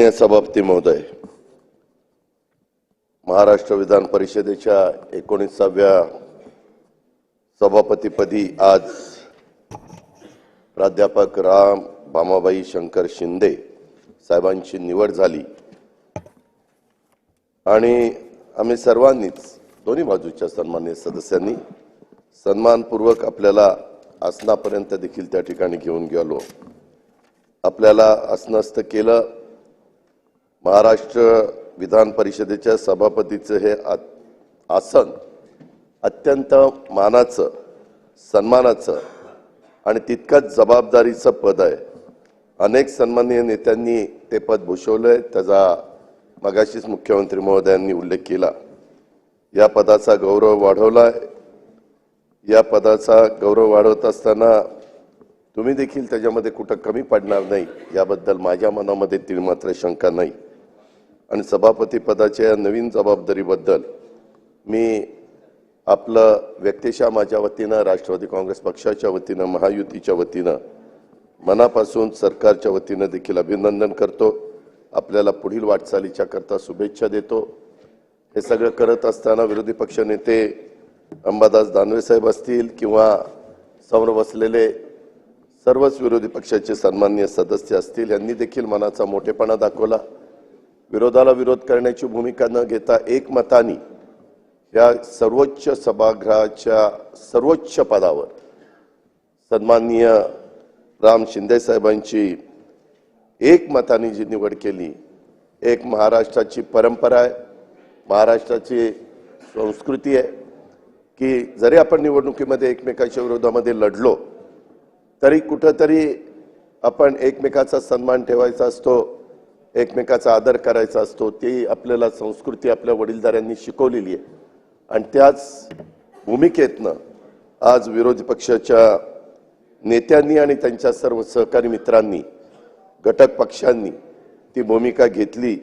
माननीय सभापती महोदय महाराष्ट्र विधान परिषदेच्या एकोणीसाव्या सभापतीपदी आज प्राध्यापक राम भामाबाई शंकर शिंदे साहेबांची निवड झाली. आणि आम्ही सर्वांनीच दोन्ही बाजूच्या सन्मान्य सदस्यांनी सन्मानपूर्वक आपल्याला आसनापर्यंत देखील त्या ठिकाणी घेऊन गेलो. आपल्याला आसनस्थ केलं महाराष्ट्र विधान परिषदेच्या सभापतीचं हे आ- आसन अत्यंत मानाचं सन्मानाचं आणि तितकंच जबाबदारीचं पद आहे. अनेक सन्माननीय नेत्यांनी ते पद भूषवलंय. त्याचा मगाशीच मुख्यमंत्री महोदयांनी उल्लेख केला. या पदाचा गौरव वाढवलाय. या पदाचा गौरव वाढवत असताना तुम्ही देखील त्याच्यामध्ये कुठं कमी पडणार नाही याबद्दल माझ्या मनामध्ये ती मात्र शंका नाही. आणि सभापती पदाच्या या नवीन जबाबदारीबद्दल मी आपलं व्यक्तिशा माझ्या वतीनं राष्ट्रवादी काँग्रेस पक्षाच्या वतीनं महायुतीच्या वतीनं मनापासून सरकारच्या वतीनं देखील अभिनंदन करतो. आपल्याला पुढील वाटचालीच्या करता शुभेच्छा देतो. हे सगळं करत असताना विरोधी पक्षनेते अंबादास दानवे साहेब असतील किंवा समोर बसलेले सर्वच विरोधी पक्षाचे सन्मान्य सदस्य असतील यांनी देखील मनाचा मोठेपणा दाखवला. विरोधाला विरोध करण्याची भूमिका न घेता एकमताने या सर्वोच्च सभागृहाच्या सर्वोच्च पदावर सन्माननीय राम शिंदे साहेबांची एकमताने जी निवड केली एक महाराष्ट्राची परंपरा आहे महाराष्ट्राची संस्कृती आहे की जरी आपण निवडणुकीमध्ये एकमेकाच्या विरोधामध्ये लढलो तरी कुठंतरी आपण एकमेकाचा सन्मान ठेवायचा असतो एकमेकाचा आदर करायचा असतो ती आपल्याला संस्कृती आपल्या वडीलधाऱ्यांनी शिकवलेली आहे. आणि त्याच भूमिकेतनं आज विरोधी पक्षाच्या नेत्यांनी आणि त्यांच्या सर्व सहकारी मित्रांनी घटक पक्षांनी ती भूमिका घेतली.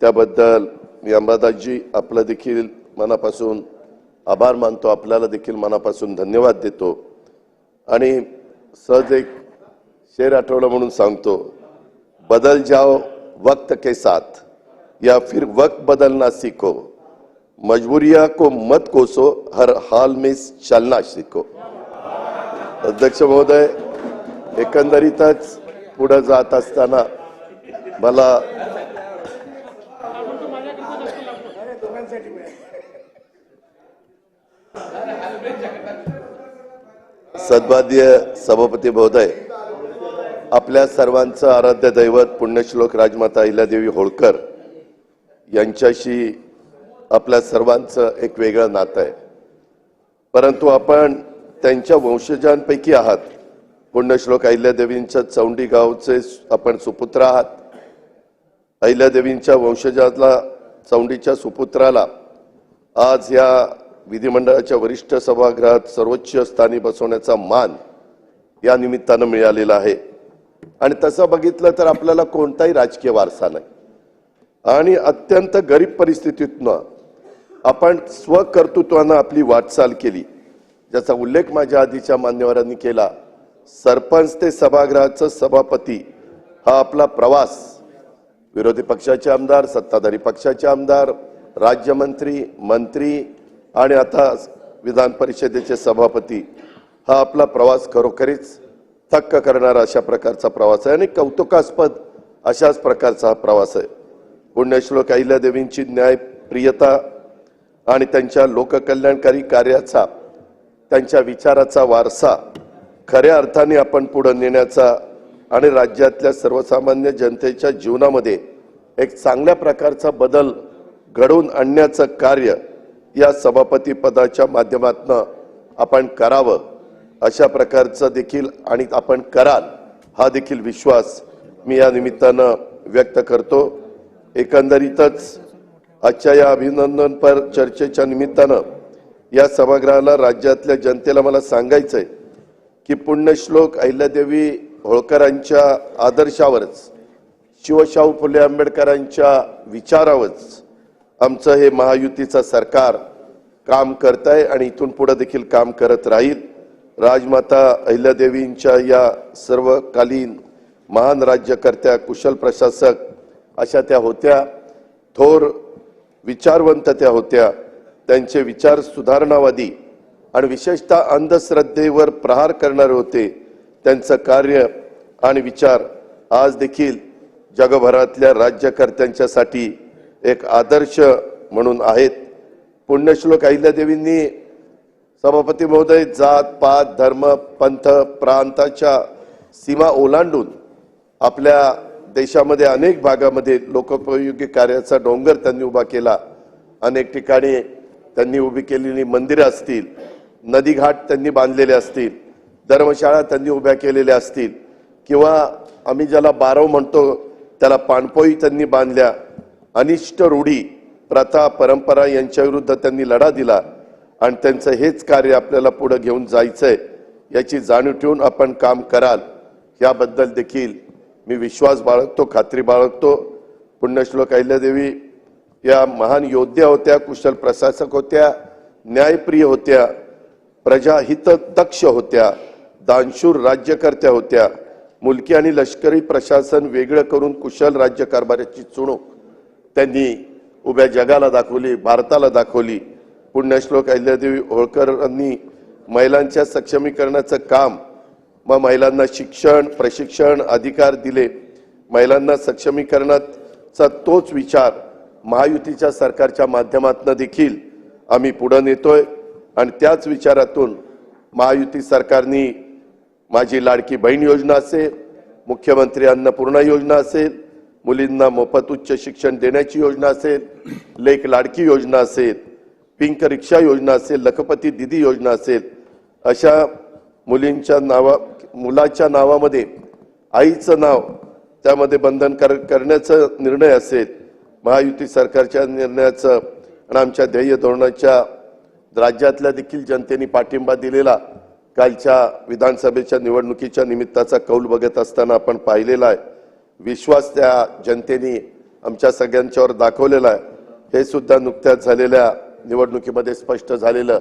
त्याबद्दल मी अंबादासजी आपलं देखील मनापासून आभार मानतो. आपल्याला देखील मनापासून धन्यवाद देतो. आणि सहज एक शेर आठवला म्हणून सांगतो बदल जाओ वक्त के साथ, या फिर वक्त बदलना सीखो। मजबूरिया को मत कोसो, हर हाल में चलना सीखो। अध्यक्ष महोदय, एकंदरीतच पुढे जात असताना मला महोदय आपल्या सर्वांचं आराध्य दैवत पुण्यश्लोक राजमाता अहिल्यादेवी होळकर यांच्याशी आपल्या सर्वांचं एक वेगळं नातं आहे. परंतु आपण त्यांच्या वंशजांपैकी आहात. पुण्यश्लोक अहिल्यादेवींच्या चौंडी गावचे आपण सुपुत्र आहात. अहिल्यादेवींच्या वंशजाला चौंडीच्या सुपुत्राला आज या विधिमंडळाच्या वरिष्ठ सभागृहात सर्वोच्च स्थानी बसवण्याचा मान या निमित्तानं मिळालेला आहे. आणि तसं बघितलं तर आपल्याला कोणताही राजकीय वारसा नाही. आणि अत्यंत गरीब परिस्थितीतनं आपण स्वकर्तृत्वानं आपली वाटचाल केली. ज्याचा उल्लेख माझ्या आधीच्या मान्यवरांनी केला सरपंच ते सभागृहाचं सभापती हा आपला प्रवास. विरोधी पक्षाचे आमदार सत्ताधारी पक्षाचे आमदार राज्यमंत्री मंत्री आणि आता विधान परिषदेचे सभापती हा आपला प्रवास खरोखरीच थक्क करणारा अशा प्रकारचा प्रवास आहे आणि कौतुकास्पद अशाच प्रकारचा हा प्रवास आहे. पुण्यश्लोक अहिल्यादेवींची न्यायप्रियता आणि त्यांच्या लोककल्याणकारी कार्याचा त्यांच्या विचाराचा वारसा खऱ्या अर्थाने आपण पुढे नेण्याचा आणि राज्यातल्या सर्वसामान्य जनतेच्या जीवनामध्ये एक चांगल्या प्रकारचा बदल घडवून आणण्याचं कार्य या सभापती पदाच्या माध्यमातून आपण करावं. अशा प्रकारचं देखील आणि आपण कराल हा देखील विश्वास मी या निमित्तानं व्यक्त करतो. एकंदरीतच आजच्या या अभिनंदनपर चर्चेच्या निमित्तानं या सभागृहाला राज्यातल्या जनतेला मला सांगायचंय की पुण्यश्लोक अहिल्यादेवी होळकरांच्या आदर्शावरच शिवशाहू फुले आंबेडकरांच्या विचारावरच आमचं हे महायुतीचं सरकार काम करत आहे आणि इथून पुढे देखील काम करत राहील. राजमाता अहिल्यादेवींच्या या सर्वकालीन महान राज्यकर्त्या कुशल प्रशासक अशा त्या होत्या. थोर विचारवंत त्या होत्या. त्यांचे विचार सुधारणावादी आणि विशेषतः अंधश्रद्धेवर प्रहार करणारे होते. त्यांचं कार्य आणि विचार आज देखील जगभरातल्या राज्यकर्त्यांच्यासाठी एक आदर्श म्हणून आहेत. पुण्यश्लोक अहिल्यादेवींनी सभापती महोदय जात पात धर्म पंथ प्रांताच्या सीमा ओलांडून आपल्या देशामध्ये अनेक भागामध्ये लोकोपयोगी कार्याचा डोंगर त्यांनी उभा केला. अनेक ठिकाणी त्यांनी उभी केलेली मंदिरं असतील नदीघाट त्यांनी बांधलेले असतील धर्मशाळा त्यांनी उभ्या केलेल्या असतील किंवा आम्ही ज्याला बारव म्हणतो त्याला पाणपोई त्यांनी बांधल्या. अनिष्ट रूढी प्रथा परंपरा यांच्या विरुद्ध त्यांनी लढा दिला. आणि त्यांचं हेच कार्य आपल्याला पुढे घेऊन जायचंय याची जाणीव ठेवून आपण काम कराल. याबद्दल देखील मी विश्वास बाळगतो खात्री बाळगतो. पुण्यश्लोक अहिल्यादेवी या महान योद्ध्या होत्या कुशल प्रशासक होत्या न्यायप्रिय होत्या प्रजाहित दक्ष होत्या दानशूर राज्यकर्त्या होत्या. मुलकी आणि लष्करी प्रशासन वेगळं करून कुशल राज्यकारभाराची चुणूक त्यांनी उभ्या जगाला दाखवली भारताला दाखवली. पुण्यश्लोक अहिल्यादेवी होळकरांनी महिलांच्या सक्षमीकरणाचं काम मग महिलांना शिक्षण प्रशिक्षण अधिकार दिले. महिलांना सक्षमीकरणाचा तोच विचार महायुतीच्या सरकारच्या माध्यमातून देखील आम्ही पुढे नेतोय. आणि त्याच विचारातून महायुती सरकारनी माझी लाडकी बहीण योजना असेल मुख्यमंत्री अन्नपूर्णा योजना असेल मुलींना मोफत उच्च शिक्षण देण्याची योजना असेल लेख लाडकी योजना असेल पिंक रिक्षा योजना असेल लखपती दिदी योजना असेल अशा मुलींच्या नावा मुलाच्या नावामध्ये आईचं नाव त्यामध्ये बंधनकारक करण्याचा निर्णय असेल महायुती सरकारच्या निर्णयाचं आणि आमच्या ध्येय धोरणाच्या राज्यातल्या देखील जनतेने पाठिंबा दिलेला कालच्या विधानसभेच्या निवडणुकीच्या निमित्ताचा कौल बघत असताना आपण पाहिलेला आहे. विश्वास त्या जनतेने आमच्या सगळ्यांच्यावर दाखवलेला आहे. हे सुद्धा नुकत्याच झालेल्या निवडणुकीमध्ये स्पष्ट झालेलं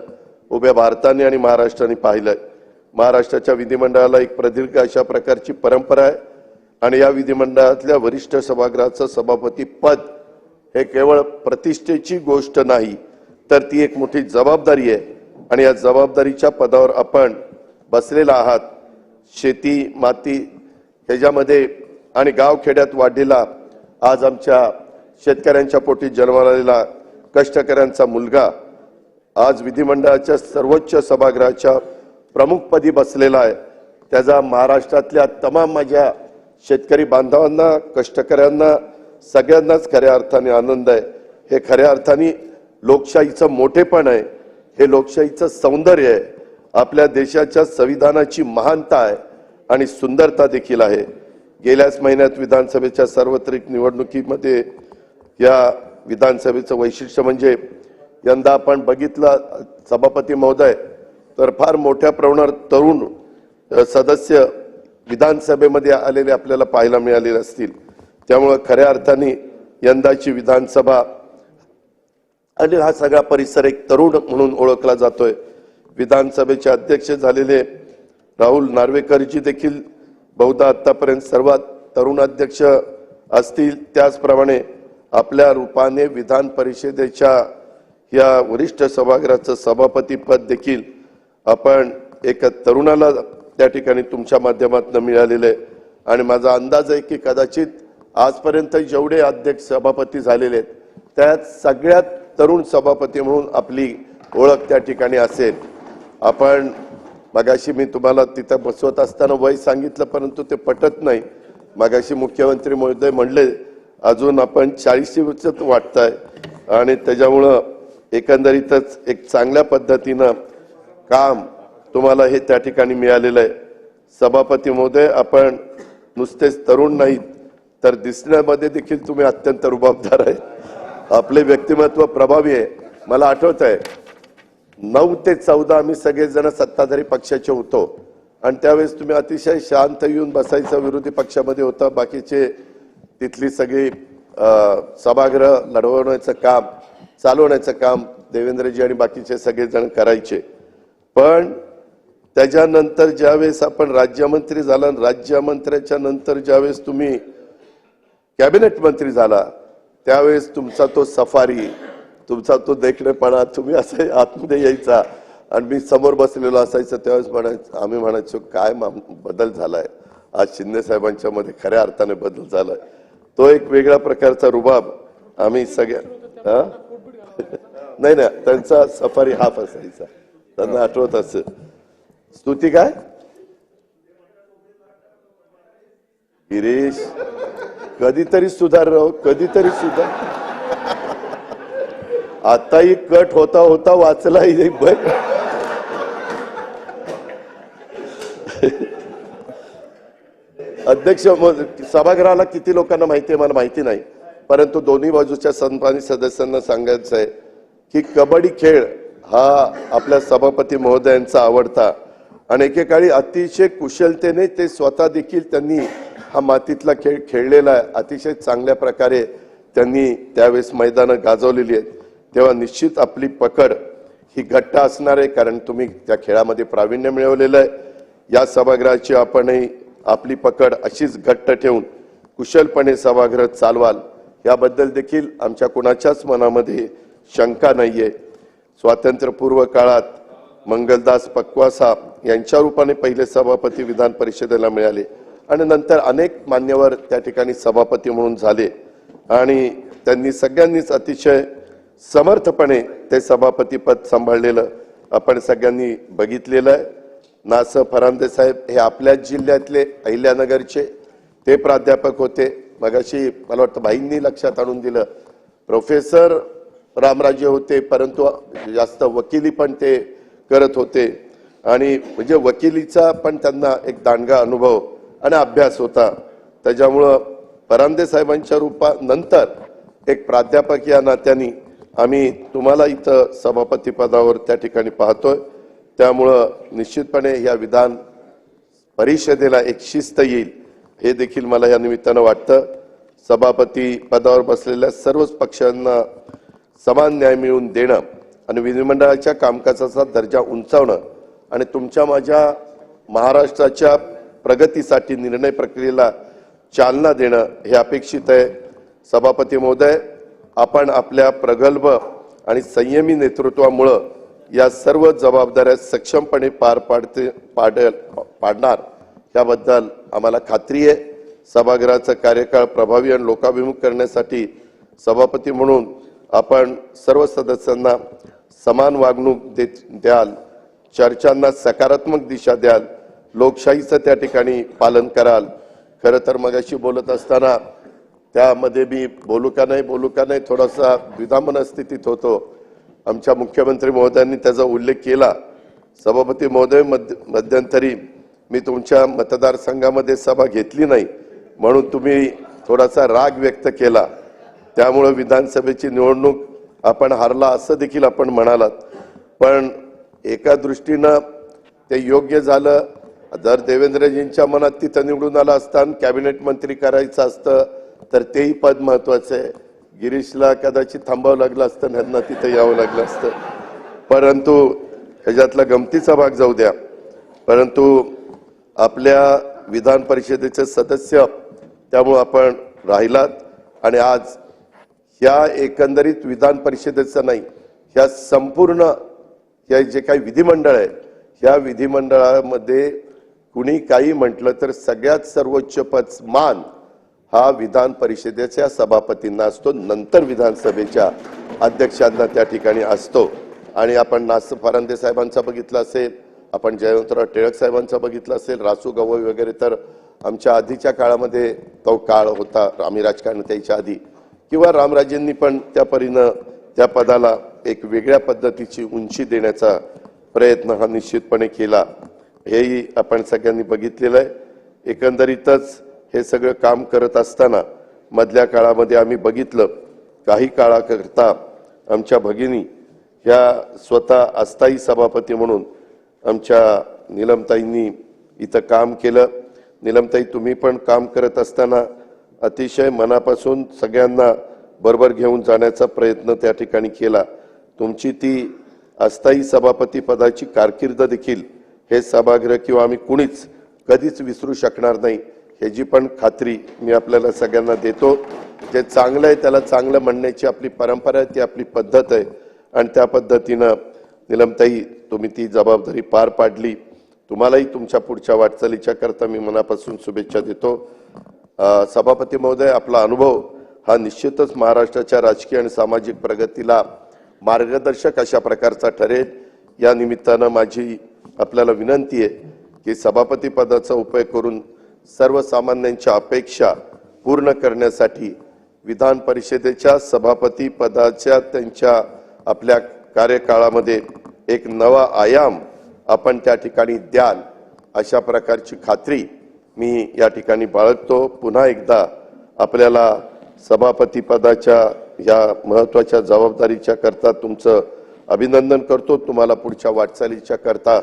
उभ्या भारताने आणि महाराष्ट्राने पाहिलंय. महाराष्ट्राच्या विधिमंडळाला एक प्रदीर्घ अशा प्रकारची परंपरा आहे आणि या विधिमंडळातल्या वरिष्ठ सभागृहाचं सभापती पद हे केवळ प्रतिष्ठेची गोष्ट नाही तर ती एक मोठी जबाबदारी आहे. आणि या जबाबदारीच्या पदावर आपण बसलेला आहात. शेती माती ह्याच्यामध्ये आणि गावखेड्यात वाढलेला आज आमच्या शेतकऱ्यांच्या पोटी जन्माला कष्टकऱ्यांचा मुलगा आज विधिमंडळाच्या सर्वोच्च सभागृहाच्या प्रमुखपदी बसलेला आहे. त्याचा महाराष्ट्रातल्या तमाम माझ्या शेतकरी बांधवांना कष्टकऱ्यांना सगळ्यांनाच खऱ्या अर्थाने आनंद आहे. हे खऱ्या अर्थाने लोकशाहीचं मोठेपण आहे. हे लोकशाहीचं सौंदर्य आहे. आपल्या देशाच्या संविधानाची महानता आहे आणि सुंदरता देखील आहे. गेल्याच महिन्यात विधानसभेच्या सार्वत्रिक निवडणुकीमध्ये या विधानसभेचं वैशिष्ट्य म्हणजे यंदा आपण बघितलं सभापती महोदय तर फार मोठ्या प्रमाणावर तरुण सदस्य विधानसभेमध्ये आलेले आपल्याला पाहायला मिळालेले असतील. त्यामुळं खऱ्या अर्थाने यंदाची विधानसभा आणि हा सगळा परिसर एक तरुण म्हणून ओळखला जातोय. विधानसभेचे अध्यक्ष झालेले राहुल नार्वेकरजी देखील बहुधा आतापर्यंत सर्वात तरुण अध्यक्ष असतील. त्याचप्रमाणे आपल्या रूपाने विधान परिषदेच्या या वरिष्ठ सभागृहाचं सभापतीपद देखील आपण एका तरुणाला त्या ठिकाणी तुमच्या माध्यमातून मिळालेलं आहे. आणि माझा अंदाज आहे की कदाचित आजपर्यंत जेवढे अध्यक्ष सभापती झालेले आहेत त्यात सगळ्यात तरुण सभापती म्हणून आपली ओळख त्या ठिकाणी असेल. आपण मगाशी मी तुम्हाला तिथं बसवत असताना वय सांगितलं परंतु ते पटत नाही. मगाशी मुख्यमंत्री महोदय म्हणले अजून आपण चाळीसशे वाटताय. आणि त्याच्यामुळं एकंदरीतच एक चांगल्या पद्धतीनं काम तुम्हाला हे त्या ठिकाणी मिळालेलं आहे. सभापती महोदय आपण नुसतेच तरुण नाहीत तर दिसण्यामध्ये देखील तुम्ही अत्यंत रुबाबदार आहे. आपले व्यक्तिमत्व प्रभावी आहे. मला आठवत आहे नऊ ते चौदा आम्ही सगळेजण सत्ताधारी पक्षाचे होतो. आणि त्यावेळेस तुम्ही अतिशय शांत येऊन बसायचं विरोधी पक्षामध्ये होता. बाकीचे तिथली सगळी सभागृह लढवण्याचं काम चालवण्याचं काम देवेंद्रजी आणि बाकीचे सगळेजण करायचे. पण त्याच्यानंतर ज्यावेळेस आपण राज्यमंत्री झाला राज्यमंत्र्याच्या नंतर ज्यावेळेस तुम्ही कॅबिनेट मंत्री झाला त्यावेळेस तुमचा तो सफारी तुमचा तो देखणेपणा तुम्ही असं आतमध्ये यायचा आणि मी समोर बसलेलो असायचं त्यावेळेस म्हणायचं आम्ही म्हणायचो काय बदल झालाय? आज शिंदे साहेबांच्या मध्ये खऱ्या अर्थाने बदल झालाय. तो एक वेगळ्या प्रकारचा रुबाब आम्ही सगळ्या हा? नाही ना त्यांचा सफारी हाफ असायचा. त्यांना आठवत असं स्तुती काय? गिरीश कधीतरी सुधार राव कधीतरी सुधार. आताही कट होता होता वाचलाही बघ अध्यक्ष सभागृहाला किती लोकांना माहिती आहे मला माहिती नाही. परंतु दोन्ही बाजूच्या सन्मानित सदस्यांना सांगायचं आहे की कबड्डी खेळ हा आपल्या सभापती महोदयांचा आवडता. आणि एकेकाळी अतिशय कुशलतेने ते स्वतः देखील त्यांनी हा मातीतला खेळ खेळलेला आहे. अतिशय चांगल्या प्रकारे त्यांनी त्यावेळेस मैदानं गाजवलेली आहेत. तेव्हा निश्चित आपली पकड ही घट्ट असणार आहे कारण तुम्ही त्या खेळामध्ये प्रावीण्य मिळवलेलं आहे. या सभागृहाची आपणही आपली पकड अशीच घट्ट ठेवून कुशलपणे सभागृह चालवाल. याबद्दल देखील आमच्या कुणाच्याच मनामध्ये शंका नाहीये. स्वातंत्र्यपूर्व काळात मंगलदास पक्वासा यांच्या रूपाने पहिले सभापती विधान परिषदेला मिळाले आणि नंतर अनेक मान्यवर त्या ठिकाणी सभापती म्हणून झाले. आणि त्यांनी सगळ्यांनीच अतिशय समर्थपणे ते सभापतीपद सांभाळलेलं आपण सगळ्यांनी बघितलेलं आहे. नास फरांदे साहेब हे आपल्याच जिल्ह्यातले अहिल्यानगरचे ते प्राध्यापक होते. मगाशी मला वाटतं भाईंनी लक्षात आणून दिलं. प्रोफेसर रामराजे होते परंतु जास्त वकिली पण ते करत होते. आणि म्हणजे वकिलीचा पण त्यांना एक दांडगा अनुभव आणि अभ्यास होता. त्याच्यामुळं परांदे साहेबांच्या रूपानंतर एक प्राध्यापक या नात्याने आम्ही तुम्हाला इथं सभापती पदावर त्या ठिकाणी पाहतोय. त्यामुळं निश्चितपणे या विधान परिषदेला एक शिस्त येईल. हे देखील मला या निमित्तानं वाटतं. सभापती पदावर बसलेल्या सर्वच पक्षांना समान न्याय मिळवून देणं आणि विधिमंडळाच्या कामकाजाचा दर्जा उंचावणं आणि तुमच्या माझ्या महाराष्ट्राच्या प्रगतीसाठी निर्णय प्रक्रियेला चालना देणं हे अपेक्षित आहे. सभापती महोदय आपण आपल्या प्रगल्भ आणि संयमी नेतृत्वामुळं या सर्व जबाबदाऱ्या सक्षमपणे पार पाडते पाडेल पाडणार याबद्दल आम्हाला खात्री आहे. सभागृहाचा कार्यकाळ प्रभावी आणि लोकाभिमुख करण्यासाठी सभापती म्हणून आपण सर्व सदस्यांना समान वागणूक देत द्याल चर्चांना सकारात्मक दिशा द्याल लोकशाहीचं त्या ठिकाणी पालन कराल. खरं तर मगाशी बोलत असताना त्यामध्ये मी बोलू का नाही बोलू का नाही थोडासा द्विधा स्थितीत होतो. आमच्या मुख्यमंत्री महोदयांनी त्याचा उल्लेख केला. सभापती महोदय मध्य मध्यंतरी मी तुमच्या मतदारसंघामध्ये सभा घेतली नाही म्हणून तुम्ही थोडासा राग व्यक्त केला. त्यामुळं विधानसभेची निवडणूक आपण हारला असं देखील आपण म्हणालात. पण एका दृष्टीनं ते योग्य झालं. जर देवेंद्रजींच्या मनात तिथं निवडून आलं असतं कॅबिनेट मंत्री करायचं असतं तर तेही पद महत्वाचं आहे. गिरीशला कदाचित थांबावं लागलं असतं यांना तिथं यावं लागलं असतं. परंतु ह्याच्यातला गमतीचा भाग जाऊ द्या. परंतु आपल्या विधान परिषदेचे सदस्य त्यामुळं आपण राहिलात आणि आज ह्या एकंदरीत विधान परिषदेचं नाही ह्या संपूर्ण हे जे काही विधिमंडळ आहे ह्या विधिमंडळामध्ये कुणी काही म्हटलं तर सगळ्यात सर्वोच्च पद मान हा विधान परिषदेच्या सभापतींना असतो नंतर विधानसभेच्या अध्यक्षांना त्या ठिकाणी असतो. आणि आपण नास फरांदे साहेबांचा बघितला असेल आपण जयवंतराव टिळक साहेबांचा बघितला असेल रासू गवई वगैरे तर आमच्या आधीच्या काळामध्ये तो काळ होता आम्ही राजकारण त्याच्या आधी. किंवा रामराजेंनी पण त्या परीनं त्या पदाला एक वेगळ्या पद्धतीची उंची देण्याचा प्रयत्न हा निश्चितपणे केला. हेही आपण सगळ्यांनी बघितलेलं आहे. एकंदरीतच हे सगळं काम करत असताना मधल्या काळामध्ये आम्ही बघितलं काही काळाकरता आमच्या भगिनी ह्या स्वतः अस्थायी सभापती म्हणून आमच्या निलमताईंनी इथं काम केलं. निलमताई तुम्ही पण काम करत असताना अतिशय मनापासून सगळ्यांना बरोबर घेऊन जाण्याचा प्रयत्न त्या ठिकाणी केला. तुमची ती अस्थायी सभापती पदाची कारकीर्द देखील हे सभागृह किंवा आम्ही कुणीच कधीच विसरू शकणार नाही. ह्याची पण खात्री मी आपल्याला सगळ्यांना देतो. जे चांगलं आहे त्याला चांगलं म्हणण्याची आपली परंपरा आहे ती आपली पद्धत आहे. आणि त्या पद्धतीनं निलमताई तुम्ही ती जबाबदारी पार पाडली. तुम्हालाही तुमच्या पुढच्या वाटचालीच्या करता मी मनापासून शुभेच्छा देतो. सभापती महोदय आपला अनुभव हा निश्चितच महाराष्ट्राच्या राजकीय आणि सामाजिक प्रगतीला मार्गदर्शक अशा प्रकारचा ठरेल. या निमित्तानं माझी आपल्याला विनंती आहे की सभापती पदाचा उपयोग करून सर्वसामान्यांच्या अपेक्षा पूर्ण करण्यासाठी विधान परिषदेच्या सभापती पदाच्या त्यांच्या आपल्या कार्यकाळामध्ये एक नवा आयाम आपण त्या ठिकाणी द्याल अशा प्रकारची खात्री मी या ठिकाणी बाळगतो. पुन्हा एकदा आपल्याला सभापती पदाच्या या महत्त्वाच्या जबाबदारीच्या करता तुमचं अभिनंदन करतो. तुम्हाला पुढच्या वाटचालीच्या करता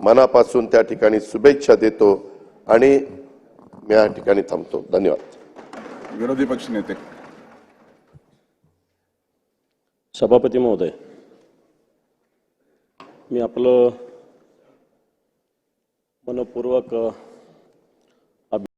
मनापासून त्या ठिकाणी शुभेच्छा देतो. आणि मी या ठिकाणी थांबतो. धन्यवाद. विरोधी पक्ष नेते. सभापती महोदय मी आपलं मनपूर्वक